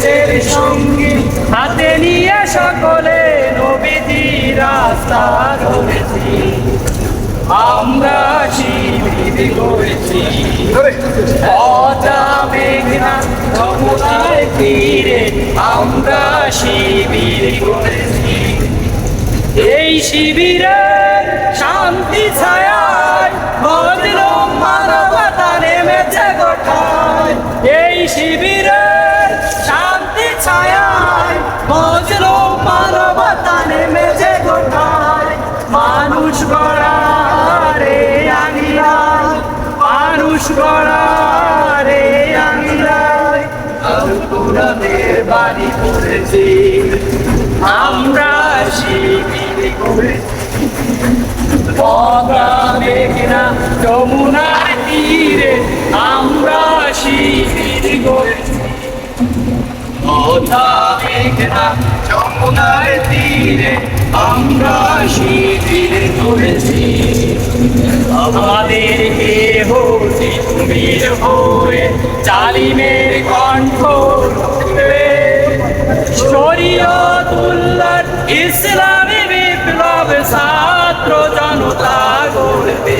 পথের সঙ্গী হাতে নিয়ে সকলে নবীজি রাস্তা ধরেছি। আমরা শিবির করেছি। মেঘনা যমুনার তীরে আমরা শিবির করেছি। এই শিবিরের শান্তি ছায়ায় বদলম মানবতা নেমেছে মানুষ গড়ারে আঙিলায় মানুষ গড়ারে আঙিলায় আলপুরাদের বাড়ি পড়েছি আমরা শিবির করেছি। পদা মেঘনা যমুনার তীরে আমরা শিবির করেছি। পদা মেঘনা যমুনার তীরে আমরা শিবির করেছি আমাদের কেহ বীর হয়ে জালিমের কণ্ঠ শরীয়তুল্লাহ ইসলামী বিপ্লব ছাত্র জনতা গড়বে।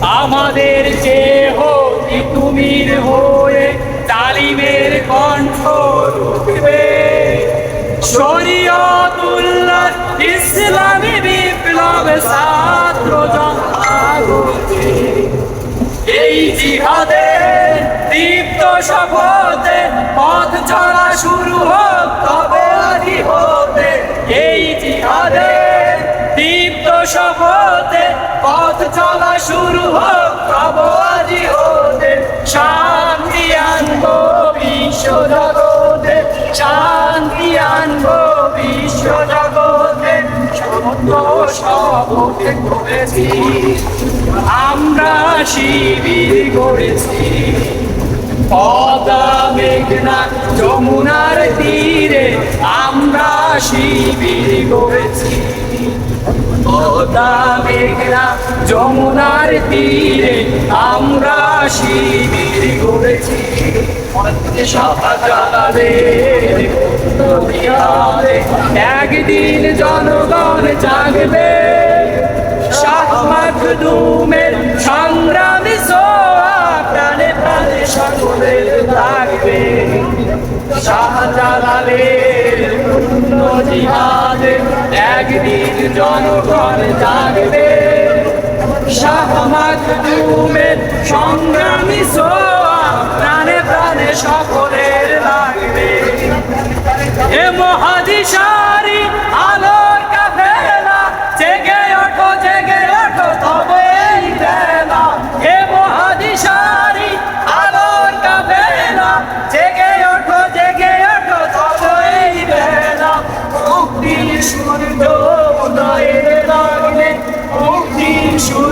আমাদের চেহ তুমির হয়ে তালিমের কণ্ঠ রুখবে? শরীয়তুল্লাহ ইসলামী বিপ্লব ছাত্র জনতা এই জিহাদের দীপ্ত শপথে পথ চলা শুরু হোক, তবে আদি হতে। এই জিহাদের দীপ্ত শপথে পথ চলা শুরু হোক, তবে আদি হতে। আনব বিশ্ব আমরা শিবির করেছি। পদা মেঘনা যমুনার তীরে আমরা শিবির করেছি। পদা মেঘনা যমুনার তীরে আমরা শিবির করেছি একদিন জনগণ জাগবে। শাহ মাখদুমের সংগ্রামী প্রাণে প্রাণে সকলের লাগবে। একদিন জনগণ জাগবে। শাহ মাখদুমের সংগ্রামী এ মহাদিশারি, আলোর কাফেলা জেগে ওঠো জেগে ওঠো তবে বেলা। এ মহাদিশারি, আলোর কাফেলা জেগে ওঠো জেগে ওঠো তবে বেলা। মুক্তির সূর্য উদয়ের লগ্নে মুক্তির সূর্য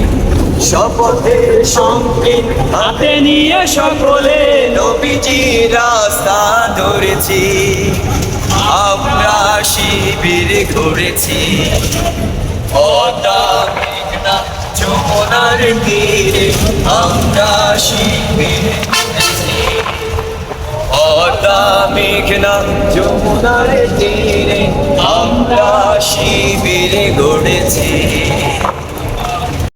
শপথের সঙ্গে হাতে নিয়ে সকলে নবীজি রাস্তা ধরেছি। আমরা শিবির মেঘনা, যমুনার তীরে আমরা শিবির পদ্মা, মেঘনা, যমুনার তীরে আমরা শিবির গড়েছি